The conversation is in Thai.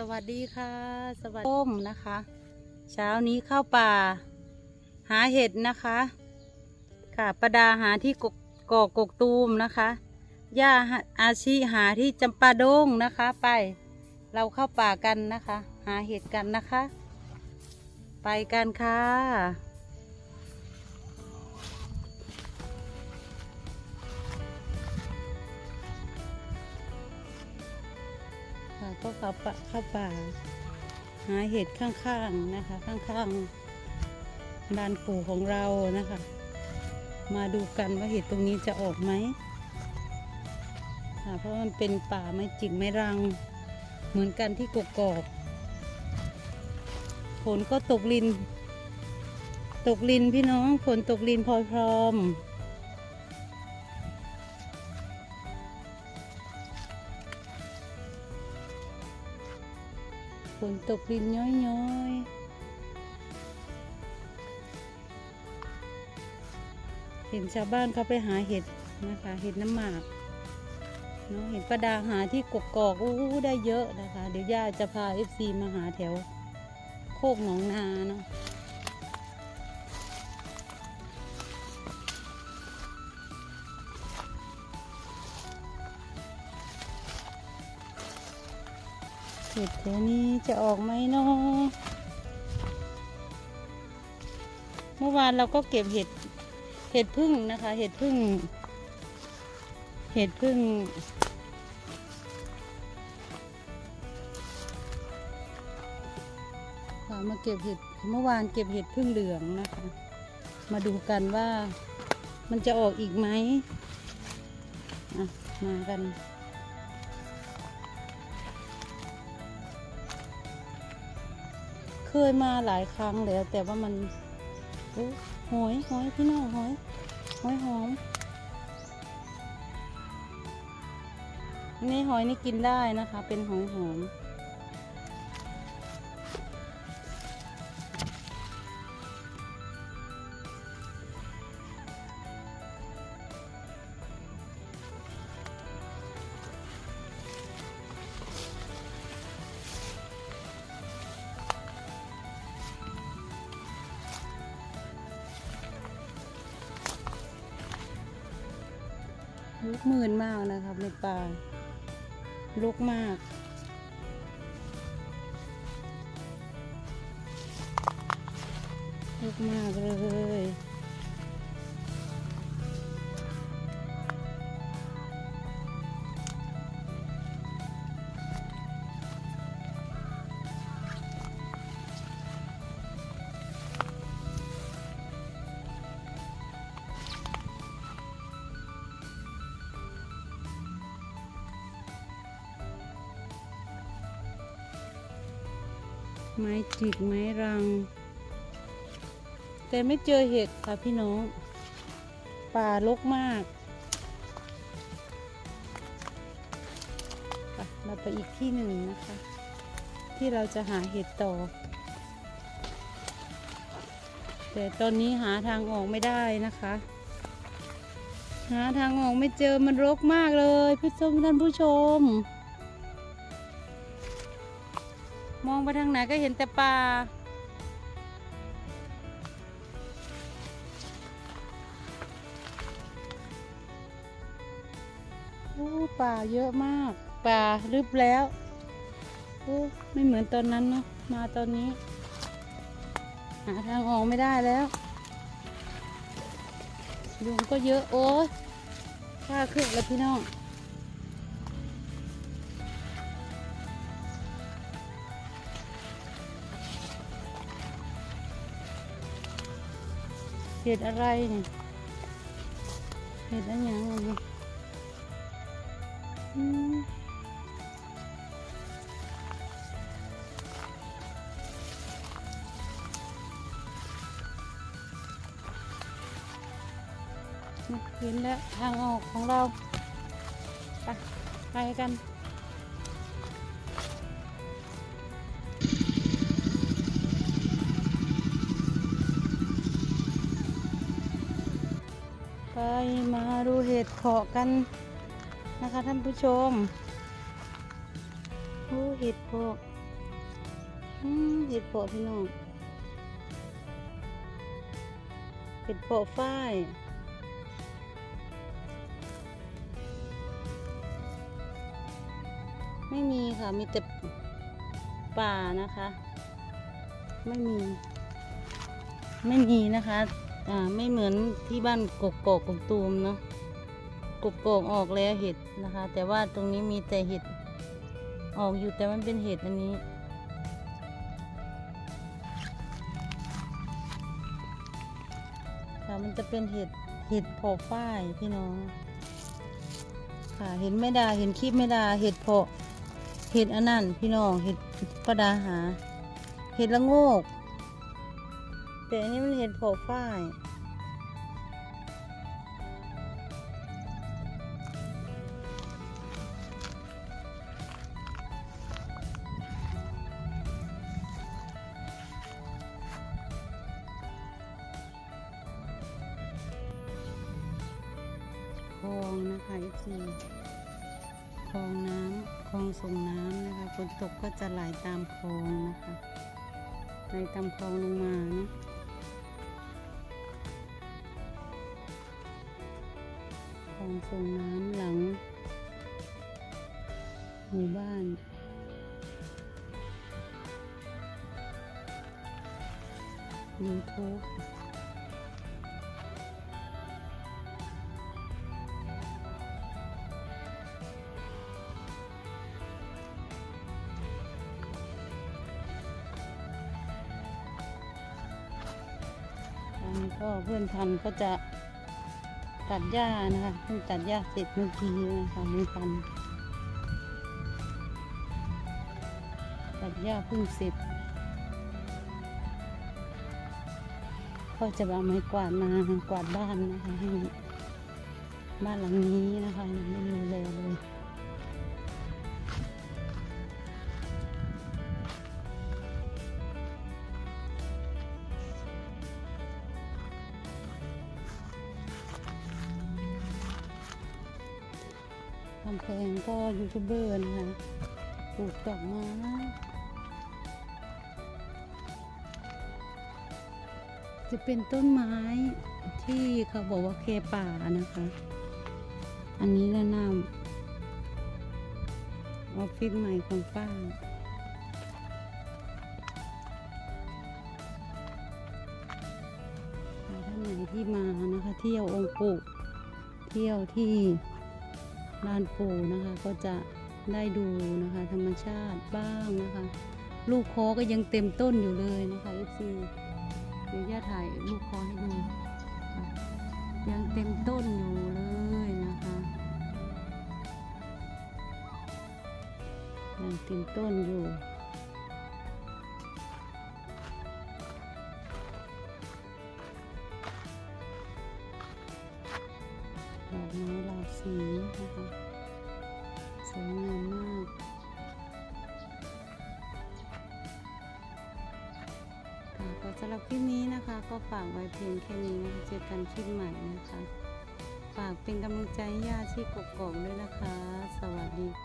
สวัสดีค่ะ สวัสดีต้มนะคะ เช้านี้เข้าป่า หาเห็ดนะคะ ค่ะประดาหาที่กกกอกกกตูมนะคะย่าอาชีหาที่จำปาดงนะคะ ไป เราเข้าป่ากันนะคะ หาเห็ดกันนะคะ ไปกันค่ะ ก็เข้าป่าเข้าป่า หาเห็ดข้างๆนะคะ ข้างๆลานปู่ของเรานะคะ มาดูกันว่าเห็ดตรงนี้จะออกไหมค่ะเพราะมันเป็นป่าไม้จิกไม้รังเหมือนกันที่กกอกฝนก็ตกลิน ตกลินพี่น้องฝนตกลินพลอยพร้อม ฝนตกดินย้อยย้อยๆเห็นชาวบ้านเขาไปหาเห็ดนะคะ เห็ดน้ำหมากเนาะเห็นประดาหาที่กกอกอู้ได้เยอะนะคะ เดี๋ยวย่าจะพาเอฟซีมาหาแถว โคกหนองนาเนาะ ห็ดแถวนี้จะออกไหมเนาะเมื่อวานเราก็เก็บเห็ดเห็ดพึ่งนะคะ เห็ดพึ่ง เห็ดพึ่งค่ะมาเก็บเห็ดเมื่อวานเก็บเห็ดพึ่งเหลืองนะคะ มาดูกันว่ามันจะออกอีกไหมมากัน เคยมาหลายครั้งแล้วแต่ว่ามันหอยหอยพี่น้องหอยหอยหอมนี่หอยนี่กินได้นะคะ เป็นหอยหอม ลุกมื่นมากนะครับในป่าลุกมากลุกมากเลย ไม้จิกไม้รัง แต่ไม่เจอเห็ดค่ะพี่น้อง ป่ารกมากเราไปอีกที่หนึ่งนะคะ ที่เราจะหาเห็ดต่อ แต่ตอนนี้หาทางออกไม่ได้นะคะ หาทางออกไม่เจอมันรกมากเลยพี่ชมท่านผู้ชม มองไปทางไหนก็เห็นแต่ป่าโอ้ป่าเยอะมาก ป่ารึบแล้วโอ้ไม่เหมือนตอนนั้นเนาะมาตอนนี้ หาทางออกไม่ได้แล้วยุงก็เยอะโอ้ยข้าขึ้นแล้วพี่น้อง เห็ดอะไรเนี่ยเห็ดอะไรอย่างนี้อืมเห็นแล้วทางออกของเรา ไปไปกัน ไปมาดูเห็ดเพาะกันนะคะท่านผู้ชมโอ้เห็ดเพาะเห็ดเพาะพี่น้องเห็ดเพาะฝ้ายไม่มีค่ะ มีแต่ป่านะคะ ไม่มี ไม่มีนะคะ อ่าไม่เหมือนที่บ้านกกกอกกกตูมเนาะกกกอกออกแล้วเห็ดนะคะ แต่ว่าตรงนี้มีแต่เห็ดออกอยู่แต่มันเป็นเห็ดอันนี้ ค่ะมันจะเป็นเห็ดเห็ดพาะฝ้ายพี่น้อง ค่ะเห็นไม่ดาเห็นคลิปไม่ดาเห็ดพาะเห็ดอันนั้นพี่น้องเห็ดประดาหา เห็ดละโงก แต่อันนี้มันเห็ดเพาะฝ้ายคลองนะคะเอฟซีคลองน้ำคลองส่งน้ำนะคะฝนตกก็จะไหลตามคลองนะคะไหลตามคลองลงมานะ องส่งน้ำหลัง หมู่บ้านยูทูบตอนนี้ก็เพื่อนพันก็จะ ตัดหญ้านะคะเพิ่งตัดหญ้าเสร็จเมื่อกี้นะคะเพื่อนพันตัดหญ้าเพิ่งเสร็จก็จะเอาไม้กวาดมากวาดบ้านนะคะ บ้านหลังนี้นะคะยังไม่มีแลเลยำแพงก็ยูทูบเบอร์นะคะปลูกดอกไม้จะเป็นต้นไม้ที่เขาบอกว่าเคป่านะคะ อันนี้แนะนำออฟฟิศใหม่ของป้าท่านไหนที่มานะคะ เที่ยวองค์ปู่เที่ยวที่ ลานปูนะคะ ก็จะได้ดูนะคะ ธรรมชาติบ้างนะคะ ลูกคอก็ยังเต็มต้นอยู่เลยนะคะเอฟซีเดี๋ยวย่าถ่ายลูกคอให้ดู ยังเต็มต้นอยู่เลยนะคะยังเต็มต้นอยู่ วยงามมาก ค่ะก็สำหรับคลิปนี้นะคะ ก็ฝากไว้เพียงแค่นี้นะคะเจอกันคลิปใหม่นะคะ ฝากเป็นกำลังใจให้ญาติที่กกอกด้วยนะคะ สวัสดี